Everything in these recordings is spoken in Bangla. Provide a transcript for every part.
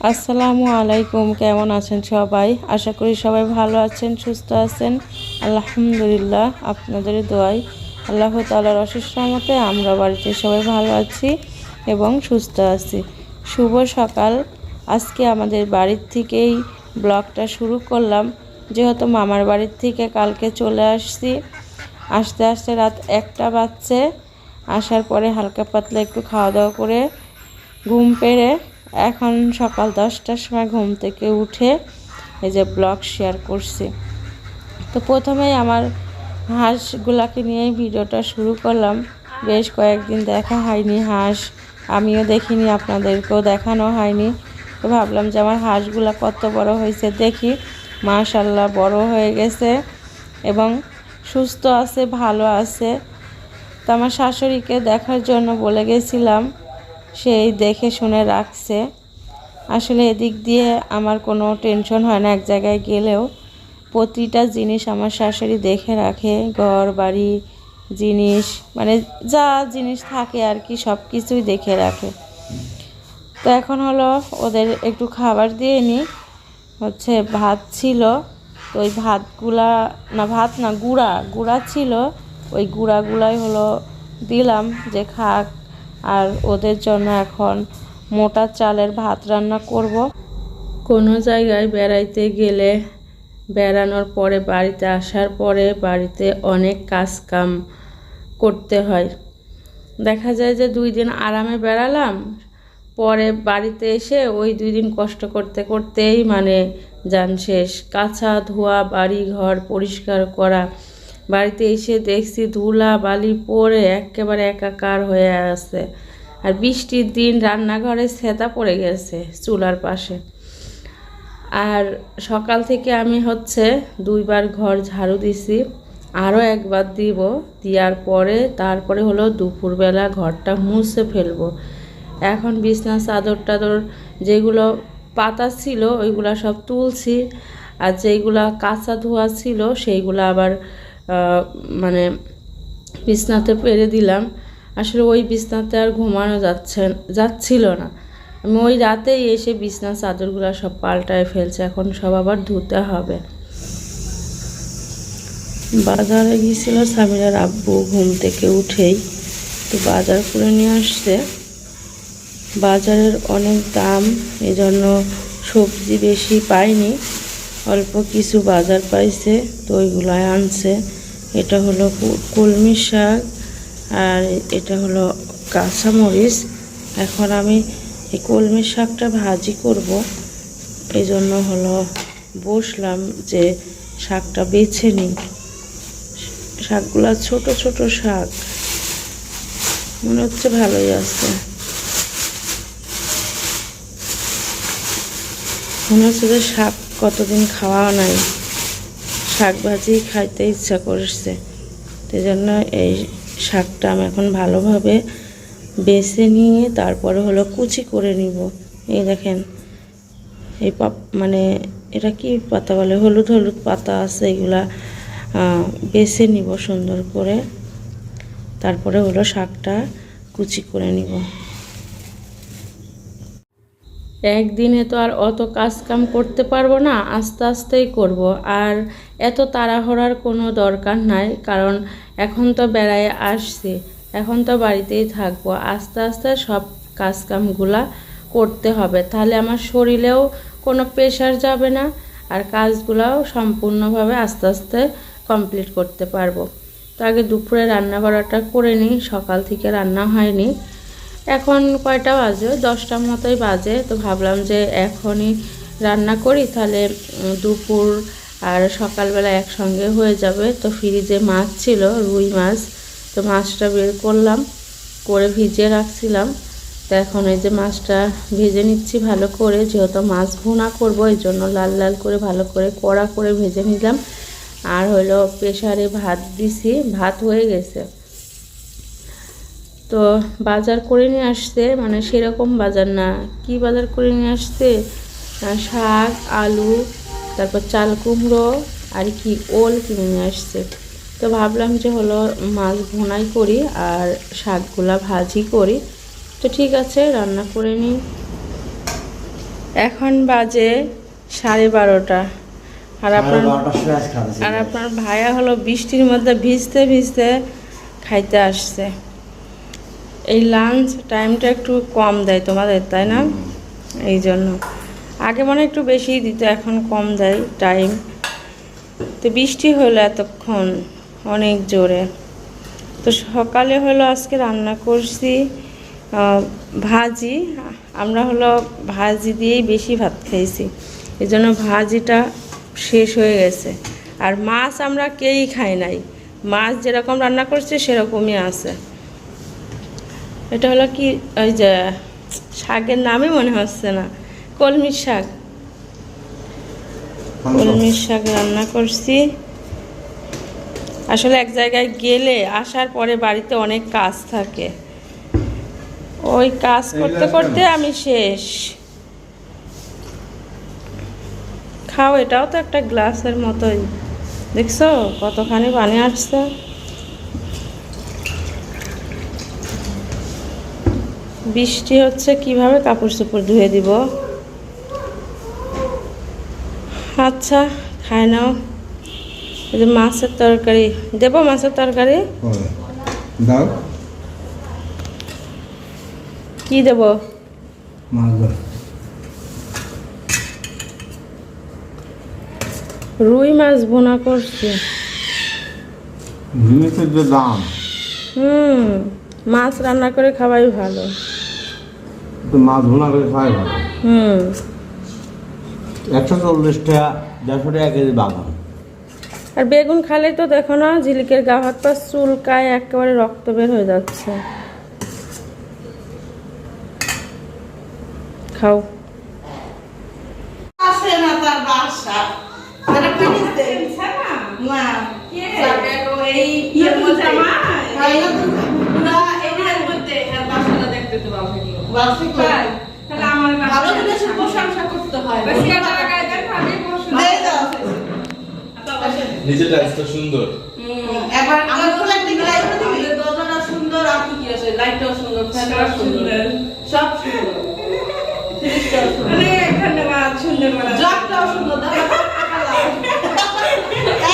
আসসালামু আলাইকুম, কেমন আছেন সবাই? আশা করি সবাই ভালো আছেন, সুস্থ আছেন। আলহামদুলিল্লাহ, আপনাদের দোয়াই আল্লাহ তালার অশেষ রহমতে আমরা বাড়িতে সবাই ভালো আছি এবং সুস্থ আছি। শুভ সকাল। আজকে আমাদের বাড়ির থেকেই ব্লগটা শুরু করলাম। যেহেতু মামার বাড়ির থেকে কালকে চলে আসছি, আসতে আসতে রাত একটা বাজছে। আসার পরে হালকা পাতলা একটু খাওয়া দাওয়া করে ঘুম পেরে এখন সকাল দশটার সময় ঘুম থেকে উঠে এই যে ব্লগ শেয়ার করছি। তো প্রথমেই আমার হাঁসগুলাকে নিয়েই ভিডিওটা শুরু করলাম। বেশ কয়েকদিন দেখা হয়নি হাঁস। আমিও দেখিনি, আপনাদেরকেও দেখানো হয়নি। তো ভাবলাম যে আমার হাঁসগুলা কত বড় হয়েছে দেখি। মাশাল্লাহ বড় হয়ে গেছে এবং সুস্থ আছে, ভালো আছে। তো আমার শাশুড়িকে দেখার জন্য বলে গেছিলাম। সেই দেখে শুনে রাখছে। আসলে এদিক দিয়ে আমার কোনো টেনশন হয় না, এক জায়গায় গেলেও প্রতিটা জিনিস আমার শাশুড়ি দেখে রাখে, ঘর, বাড়ি, জিনিস মানে যা জিনিস থাকে আর কি, সব কিছুই দেখে রাখে। তো এখন হলো ওদের একটু খাবার দিয়ে নিই হচ্ছে ভাত ছিল, তো ওই ভাতগুলা, না ভাত না, গুঁড়া গুঁড়া ছিল, ওই গুঁড়াগুলাই হলো দিলাম যে খাক। আর ওদের জন্য এখন মোটা চালের ভাত রান্না করব। কোনো জায়গায় বেড়াইতে গেলে বেড়ানোর পরে বাড়িতে আসার পরে বাড়িতে অনেক কাজ কাম করতে হয়। দেখা যায় যে দুই দিন আরামে বেড়ালাম, পরে বাড়িতে এসে ওই দুই দিন কষ্ট করতে করতেই মানে যান শেষ। কাছা ধোয়া বাড়ি ঘর পরিষ্কার করা বাড়িতে এসে দেখছি ধুলা, বালি পরে একেবারে একাকার হয়ে আছে। আর বৃষ্টির দিন রান্নাঘরে সেতা পড়ে গেছে চুলার পাশে। আর সকাল থেকে আমি হচ্ছে দুইবার ঘর ঝাড়ু দিছি, আরও একবার দিব দেওয়ার পরে তারপরে হলো দুপুরবেলা ঘরটা মুছে ফেলব। এখন বিছনা, চাদর টাদর যেগুলো পাতা ছিল ওইগুলো সব তুলছি, আর যেইগুলো কাঁচা ধোয়া ছিল সেইগুলো আবার মানে বিছনাতে পেরে দিলাম। আসলে ওই বিছনাতে আর ঘুমানো যাচ্ছে, যাচ্ছিল না। আমি ওই রাতেই এসে বিছনা চাদরগুলো সব পাল্টায় ফেলছে, এখন সব আবার ধুতে হবে। বাজারে গিয়েছিল স্বামীরার আব্বু ঘুম থেকে উঠেই, তো বাজার করে নিয়ে আসছে। বাজারের অনেক দাম, এজন্য সবজি বেশি পাইনি। অল্প কিছু বাজার পাইছে, তো ওইগুলাই আনছে। এটা হলো কলমি শাক আর এটা হলো কাঁচামরিচ এখন আমি এই কলমি শাকটা ভাজি করব। এই জন্য হলো বসলাম যে শাকটা বেছে নিই। শাকগুলা ছোট ছোট শাক। মনে হচ্ছে ভালোই আছে। মনে হচ্ছে যে শাক কতদিন খাওয়া নাই। শাক ভাজি খাইতে ইচ্ছা করেছে। সেই জন্য এই শাকটা আমি এখন ভালোভাবে বেছে নিয়ে তারপরে হলো কুচি করে নিব। এই দেখেন, এই পাপ মানে এটা কি পাতা বলে? হলুদ হলুদ পাতা আছে, এগুলা বেছে নিব সুন্দর করে। তারপরে হলো শাকটা কুচি করে নিব। একদিনে তো আর অত কাজ কাম করতে পারব না, আস্তে আস্তেই করব। আর এত তাড়াহড়ার কোনো দরকার নাই, কারণ এখন তো বেড়ায় আসছি, এখন তো বাড়িতেই থাকব। আস্তে আস্তে সব কাজ কামগুলা করতে হবে, তাহলে আমার শরীরেও কোনো প্রেশার যাবে না, আর কাজগুলাও সম্পূর্ণভাবে আস্তে আস্তে কমপ্লিট করতে পারব। তো আগে দুপুরে রান্না বাড়াটা করে নিই, সকাল থেকে রান্না হয়নি। এখন কয়টা বাজে? দশটার মতোই বাজে। তো ভাবলাম যে এখনই রান্না করি, তাহলে দুপুর আর সকালবেলা একসঙ্গে হয়ে যাবে। তো ফ্রিজে মাছ ছিল, রুই মাছ। তো মাছটা বের করলাম, করে ভিজিয়ে রাখছিলাম। তো এখন এই যে মাছটা ভেজে নিচ্ছি ভালো করে, যেহেতু মাছ ভুনা করব, এই জন্য লাল লাল করে ভালো করে কড়া করে ভেজে নিলাম। আর হলো প্রেশারে ভাত দিছি, ভাত হয়ে গেছে। তো বাজার করে নিয়ে আসতে মানে সেরকম বাজার না। কি বাজার করে নিয়ে আসতে শাক আলু তারপর চাল কুমড়ো আর কি ওল কিনে নিয়ে আসছে। তো ভাবলাম যে হলো মাছ ভোনাই করি আর শাকগুলা ভাজি করি। তো ঠিক আছে রান্না করে নিই। এখন বাজে সাড়ে বারোটা। আর আপনার আর আপনার ভাইয়া হলো বৃষ্টির মধ্যে ভিজতে ভিজতে খাইতে আসছে। এই লাঞ্চ টাইমটা একটু কম দেয় তোমাদের তাই না? এই জন্য। আগে মনে একটু বেশিই দিত এখন কম দেয় টাইম তো বৃষ্টি হলো এতক্ষণ অনেক জোরে। তো সকালে হলো আজকে রান্না করছি ভাজি। আমরা হলো ভাজি দিয়েই বেশি ভাত খেয়েছি এই জন্য ভাজিটা শেষ হয়ে গেছে। আর মাছ আমরা কেউই খাই নাই। মাছ যেরকম রান্না করছে সেরকমই আছে। এটা হলো কি ওই যে শাকের নামই মনে হচ্ছে না কলমির শাক। কলমির শাক? রান্না করছি। আসলে এক জায়গায় গেলে আসার পরে বাড়িতে অনেক কাজ থাকে। ওই কাজ করতে করতে আমি শেষ। খাও এটাও তো একটা গ্লাসের মতোই। দেখছ কতখানি পানি আসছে? বৃষ্টি হচ্ছে কীভাবে কাপড় চোপড় ধুয়ে দিব? আচ্ছা খাই নাও। যে মাছের তরকারি। দেবো মাছের তরকারি? দাও। কি দেবো? রুই মাছ বোনা করছি। দাম। হুম মাছ রান্না করে খাওয়াই ভালো। মাছ ভুনা করে খাওয়াই ভালো। হুম। একশো চল্লিশ টাকা দেড়শো টাকা কেজি বাগান। আর বেগুন খালে তো দেখো না ঝিলিকের গা হাত পা চুলকায় একেবারে রক্ত বের হয়ে যাচ্ছে। খাও। না তার বাসা তারা পিনিস দেয় না এই ইয়ের মধ্যে হয় না তো? পুরা এরিয়ার মধ্যে এর বাসাটা দেখতে তো ভালো জিনিসের প্রশংসা করতে হয়। দিয়ে দাও। সুন্দর দিবি? সুন্দর, আর কি কি আছে? লাইটটাও সুন্দর, ফ্যানটাও সুন্দর। সব সুন্দর। ফ্রিজটাও সুন্দর। জগটাও সুন্দর, দেখো,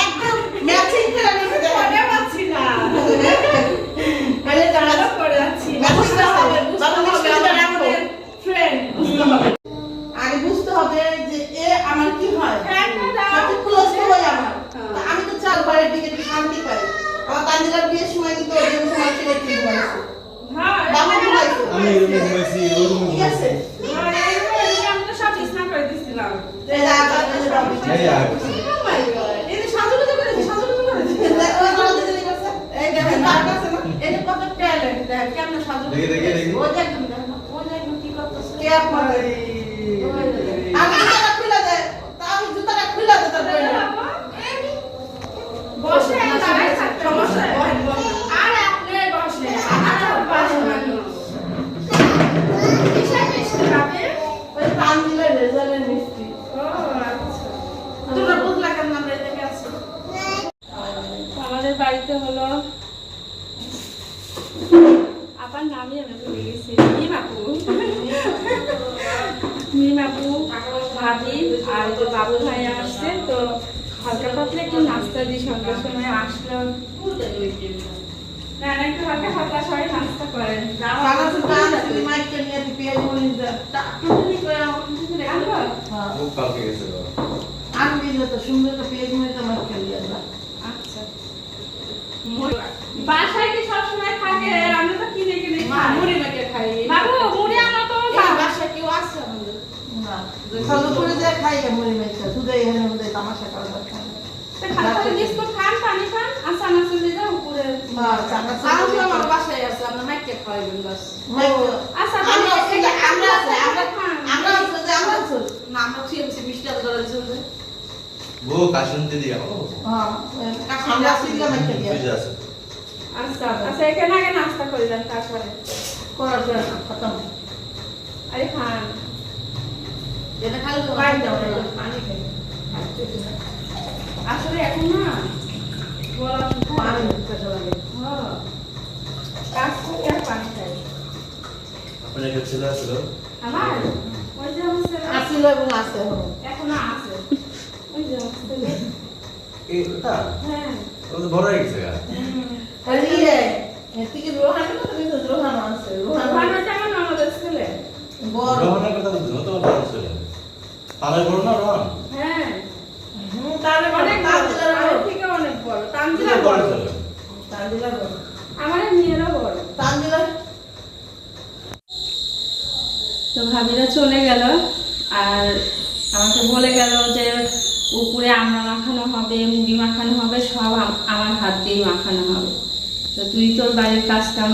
একদম matching করে নিচে দেখো। তাহলে তারা বুঝতে হবে, বুঝতে হবে, আমাদের friend, বুঝতে হবে। আগে বুঝতে হবে যে এ আমার কি হয়? আমার। আমি তো চার ঘরের দিকে একটু শান্তি পাই। আমার তানজিলার বিয়ের সময় কিন্তু ওই জন্য সময় ছেলে একটু ঘুমাইছে আমি এরকম ঘুমাইছি ওই রুমে ঠিক আছে। এই যে এই যে my God, এই যে সাজুগুজু করেছে, সাজুগুজু করেছে। ওই ঘরে যে জিনিস আছে, এই দেখেন, তার কাছে না, এই যে কত talent, দেখেন, কেমনে সাজুগুজু দেখি, দেখি, দেখি। ওই যে একদম দেখেন, ওই যে একদম কি করতেছে। ক্যাপ মারে। আমি জুতাটা খুলে দেয়, তা আমি জুতাটা খুলে দে তার বইনে। সমস্যা নেই, বসেন, বসেন। ওই তানজিলের রেজাল্টের মিষ্টি। তোমরা বুঝলা কেন আমরা এই জায়গায় আছি? আমাদের বাড়িতে হলো আবার নামই আমি ভুলে গেছি মিমাপু মিমাপু ভাবি আর তো বাবু ভাই আসছে তো হালকা একটু নাস্তা দিই সন্ধ্যার সময় আসলো না না একটু হালকা পাতলা সবাই নাস্তা করেন বাংলাদেশের গান আছে, মাইকটা নিয়ে তুই পেঁয়াজ মরিচ দে। তা- টুকটুকি করে আমার কিছু রেখে আনব? দাও। খুব কালকে গেছে বাবা। আনবি যে তো সুন্দর করে পেঁয়াজ মরিচ আমার খেয়ে আচ্ছা বাসায় কি সবসময় থাকে আমরা তো কিনে কিনে খাই মুড়ি মেখে খাই। বাবু মুড়ি আমরা তো বাসায় কেউ আছে আমাদের? না। করে দিয়ে খাই মুড়ি মেখে। শুধু এখানে ওদের তামাশা করা দরকার নেই। খান পানি খান আচ্ছা চলে যাও উপরে আমার বাসায় আছে আমরা মাইকে খাওয়াইবেন বাস আচ্ছা আমরা আমরা আমরা আমরা আমরা না আমরা আচ্ছা আচ্ছা এখানে আগে নাস্তা করে দেন তারপরে। করার জন্য খতম। আরে খান। এটা খালি। পানি খাই আসলে এখন না গলা পানি লাগে। হ্যাঁ। কাজ করে আর পানি খাই। আপনার একটা ছেলে আছিল আমার? ওই যে আমার ছেলে আছে। এবং আছে। এখনও এখনও আছে। ওই যে হোস্টেলে। এটা হ্যাঁ। ও তো বড় হয়ে গেছে গা। ইয়ে তুই কি কথা বলছিস রোহানও আছে রোহান। ওখানে আমার ননদের ছেলে। বড়। রোহনের কথা বলছি তো বড় ছিল। পালায় বড় না রোহন? হ্যাঁ। হুম, তাহলে অনেক বড় তানজিলা আমার বড় থেকে অনেক বড় কি তানজিলা বড়। তানজিলা বড়। আমার মেয়েরও বড়। তানজিলা তো ভাবিরা চলে গেল আর আমাকে বলে গেল যে উপরে আমরা মাখানো হবে মুড়ি মাখানো হবে সব আমার হাত দিয়েই মাখানো হবে। তো তুই তোর বাড়ির কাজ কাম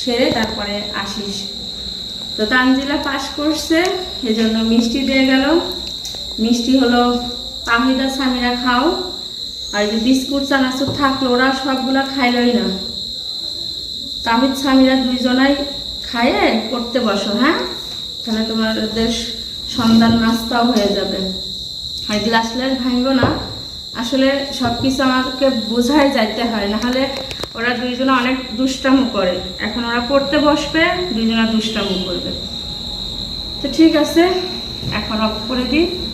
সেরে তারপরে আসিস। তো তানজিলা পাস করছে এজন্য মিষ্টি দিয়ে গেল। মিষ্টি হলো পাহিদা সামিরা খাও। আর যে বিস্কুট, চানাচুর থাকল, ওরা সবগুলা খাইলই না। তাহিদ সামিরা দুইজনাই খাইয়ে পড়তে বসো হ্যাঁ? তাহলে তোমাদের সন্ধান নাস্তাও হয়ে যাবে। আর গ্লাস গ্লাস ভাঙবো না। আসলে সব কিছু আমাকে বোঝাই যাইতে হয়, নাহলে ওরা দুইজনে অনেক দুষ্টামো করে। এখন ওরা পড়তে বসবে, দুইজনা দুষ্টামো করবে। তো ঠিক আছে, এখন অফ করে দিই।